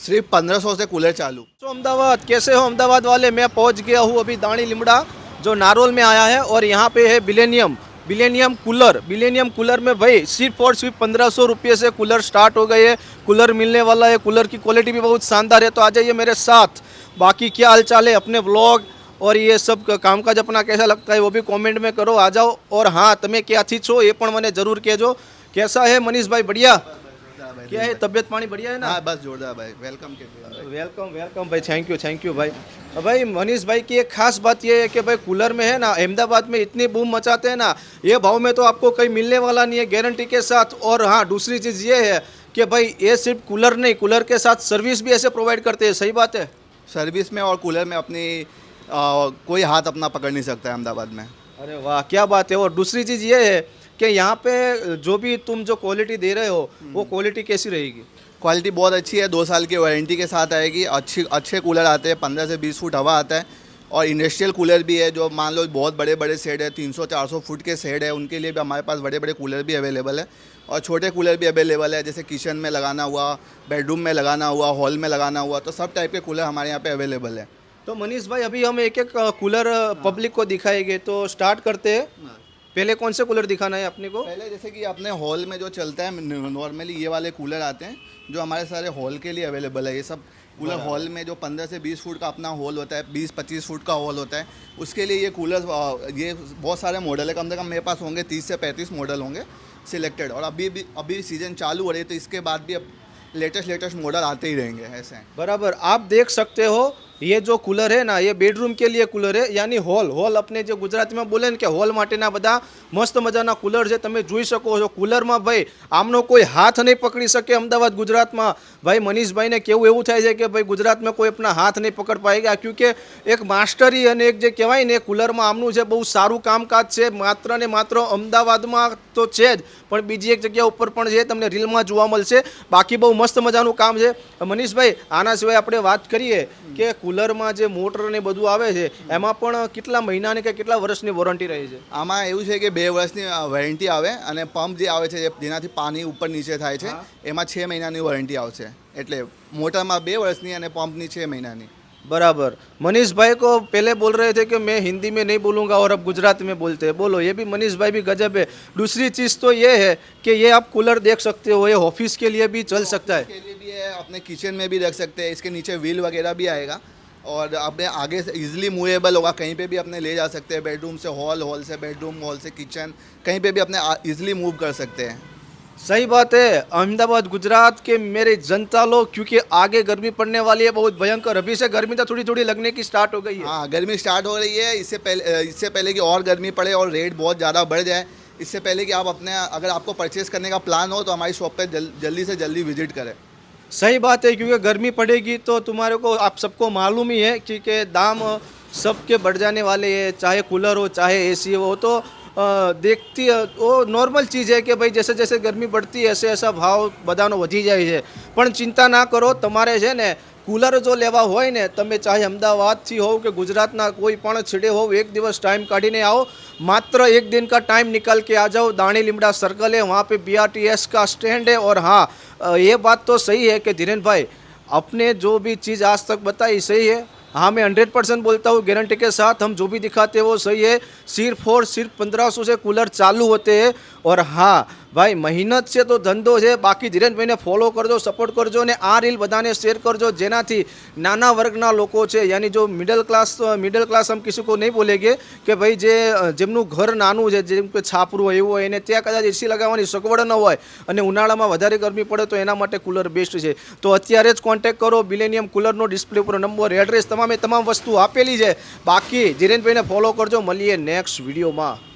सिर्फ पंद्रह सौ से कूलर चालू तो अहमदाबाद कैसे हो अहमदाबाद वाले मैं पहुंच गया हूँ अभी दाणी लिमड़ा जो नारोल में आया है और यहाँ पे है बिलेनियम बिलेनियम कूलर बिलेनियम कूलर में भाई सिर्फ और सिर्फ पंद्रह सौ रुपये से कूलर स्टार्ट हो गए है कूलर मिलने वाला है कूलर की क्वालिटी भी बहुत शानदार है तो आ जाइए मेरे साथ बाकी क्या हालचाल है अपने व्लॉग और ये सब क- कामकाज अपना कैसा लगता है वो भी कमेंट में करो आ जाओ और हाँ તમે ક્યાંથી છો એ પણ મને જરૂર કહેજો कैसा है मनीष भाई बढ़िया क्या है? तबियत पानी बढ़िया है ना? हाँ बस जोरदार भाई। वेलकम के वेलकम वेलकम भाई। थैंक यू थैंक यू भाई। भाई मनीष भाई की एक खास बात ये है कि भाई कूलर में है ना अहमदाबाद में इतनी बूम मचाते हैं ना ये भाव में तो आपको कहीं मिलने वाला नहीं है गारंटी के साथ। और हाँ दूसरी चीज़ ये है कि भाई ये सिर्फ़ कूलर नहीं कूलर के साथ सर्विस भी ऐसे प्रोवाइड करते हैं सही बात है? सर्विस में और कूलर में अपनी आ, कोई हाथ अपना पकड़ नहीं सकता है अहमदाबाद में। अरे वाह क्या बात है। और दूसरी चीज़ ये है कि यहाँ पे जो भी तुम जो क्वालिटी दे रहे हो वो क्वालिटी कैसी रहेगी? क्वालिटी बहुत अच्छी है दो साल की वारंटी के साथ आएगी। अच्छी अच्छे कूलर आते हैं पंद्रह से बीस फुट हवा आता है। और इंडस्ट्रियल कूलर भी है जो मान लो बहुत बड़े बड़े सेट है तीन सौ चार सौ फुट के सेट है उनके लिए भी हमारे पास बड़े बड़े कूलर भी अवेलेबल है। और छोटे कूलर भी अवेलेबल है जैसे किचन में लगाना हुआ बेडरूम में लगाना हुआ हॉल में लगाना हुआ तो सब टाइप के कूलर हमारे यहाँ पे अवेलेबल है। तो मनीष भाई अभी हम एक एक कूलर पब्लिक को दिखाएँगे तो स्टार्ट करते हैं। पहले कौन से कूलर दिखाना है अपने को? पहले जैसे कि अपने हॉल में जो चलता है नॉर्मली ये वाले कूलर आते हैं जो हमारे सारे हॉल के लिए अवेलेबल है ये सब कूलर हॉल में जो 15 से 20 फुट का अपना हॉल होता है 20-25 फुट का हॉल होता है उसके लिए ये कूलर ये बहुत सारे मॉडल है कम से कम मेरे पास होंगे 30 से 35 मॉडल होंगे सिलेक्टेड। और अभी भी अभी सीज़न चालू हो रही है तो इसके बाद भी अब लेटेस्ट लेटेस्ट मॉडल आते ही रहेंगे ऐसे बराबर। आप देख सकते हो ये जो कूलर है ना, ये बेडरूम के लिए कूलर है યાની હોલ હોલ આપણે જે ગુજરાતીમાં બોલે ને કે હોલ માટેના બધા મસ્ત મજાના કુલર છે, તમે જોઈ શકો છો કુલરમાં ભાઈ આમનો કોઈ હાથ નહીં પકડી શકે અમદાવાદ ગુજરાતમાં. ભાઈ મનીષભાઈને કેવું એવું થાય છે કે ભાઈ ગુજરાતમાં કોઈ આપણા હાથ નહીં પકડ પાએગા ક્યુંકે એક માસ્ટરી અને એક જે કહેવાય ને કુલરમાં આમનું છે બહુ સારું કામકાજ છે, માત્ર ને માત્ર અમદાવાદમાં તો છે જ. પણ બીજી એક જગ્યા ઉપર પણ છે તમને રીલમાં જોવા મળશે બાકી બહુ મસ્ત મજાનું કામ છે. મનીષભાઈ આના સિવાય આપણે વાત કરીએ કે કુલરમાં જે મોટર ને બધું આવે છે એમાં પણ કેટલા મહિનાની કે કેટલા વર્ષની વોરંટી રહે છે? આમાં એવું છે કે બે વર્ષની વોરંટી આવે અને પંપ જે આવે છે જેનાથી પાણી ઉપર નીચે થાય છે એમાં છ મહિનાની વોરંટી આવશે. એટલે મોટરમાં બે વર્ષની અને પંપની છ મહિનાની. बराबर। मनीष भाई को पहले बोल रहे थे कि मैं हिंदी में नहीं बोलूँगा और अब गुजराती में बोलते हैं। बोलो, ये भी मनीष भाई भी गजब है। दूसरी चीज़ तो ये है कि ये आप कूलर देख सकते हो, ये ऑफ़िस के लिए भी चल सकता है। के लिए भी है, अपने किचन में भी रख सकते हैं, इसके नीचे व्हील वगैरह भी आएगा। और अपने आगे से इजीली मूवेबल होगा, कहीं पे भी अपने ले जा सकते हैं बेडरूम से हॉल हॉल से बेडरूम हॉल से किचन कहीं पे भी अपने इजीली मूव कर सकते हैं। सही बात है अहमदाबाद गुजरात के मेरे जनता लोग क्योंकि आगे गर्मी पड़ने वाली है बहुत भयंकर। अभी से गर्मी तो थोड़ी थोड़ी लगने की स्टार्ट हो गई है। हाँ गर्मी स्टार्ट हो रही है। इससे पहले इससे पहले कि और गर्मी पड़े और रेट बहुत ज़्यादा बढ़ जाए इससे पहले कि आप अपने अगर आपको परचेस करने का प्लान हो तो हमारी शॉप पे जल, जल्दी से जल्दी विज़िट करें। सही बात है क्योंकि गर्मी पड़ेगी तो तुम्हारे को आप सबको मालूम ही है क्योंकि दाम सबके बढ़ जाने वाले हैं चाहे कूलर हो चाहे एसी हो तो દેખતી ઓ નોર્મલ ચીજ है કે ભાઈ जैसे जैसे ગરમી बढ़ती હશે, એસા ભાવ બધાનો વધી જાય છે. પણ ચિંતા ના કરો, તમારે છે ને કુલર જો લેવા હોય ને, તમે ચાહે અમદાવાદથી હોવ કે ગુજરાતના કોઈ પણ છેડે હોવ, એક દિવસ ટાઈમ કાઢીને આવો. માત્ર એક દિન કા ટાઈમ નિકાલ કે આ જાઓ, દાણી લીમડા સર્કલ है वहाँ पे बीआरटीएस का स्टैंड है और हाँ ये बात तो सही है कि धीरेन्द्र भाई अपने जो भी चीज़ आज तक बताई सही हाँ मैं हंड्रेड परसेंट बोलता हूँ गारंटी के साथ हम जो भी दिखाते हैं वो सही है। सिर्फ़ और सिर्फ़ पंद्रह सौ से कूलर चालू होते हैं। और हाँ ભાઈ, મહેનત છે તો ધંધો છે. બાકી ધીરેનભાઈને ફોલો કરજો સપોર્ટ કરજો અને આ રીલ બધાને શેર કરજો. જેનાથી નાના વર્ગના લોકો છે, યાની જો મિડલ ક્લાસ મિડલ ક્લાસ આમ કિસી કો નહીં બોલે કે ભાઈ જે, જેમનું ઘર નાનું છે, જેમ કે છાપરું હોય, એવું હોય, એને ત્યાં કદાચ એસી લગાવવાની સગવડ ન હોય અને ઉનાળામાં વધારે ગરમી પડે તો એના માટે કુલર બેસ્ટ છે. તો અત્યારે જ કોન્ટેક કરો બિલેનિયમ કુલરનો ડિસ્પ્લે ઉપર નંબર એડ્રેસ તમામે તમામ વસ્તુ આપેલી છે. બાકી ધીરેનભાઈને ફોલો કરજો. મળીએ નેક્સ્ટ વિડીયોમાં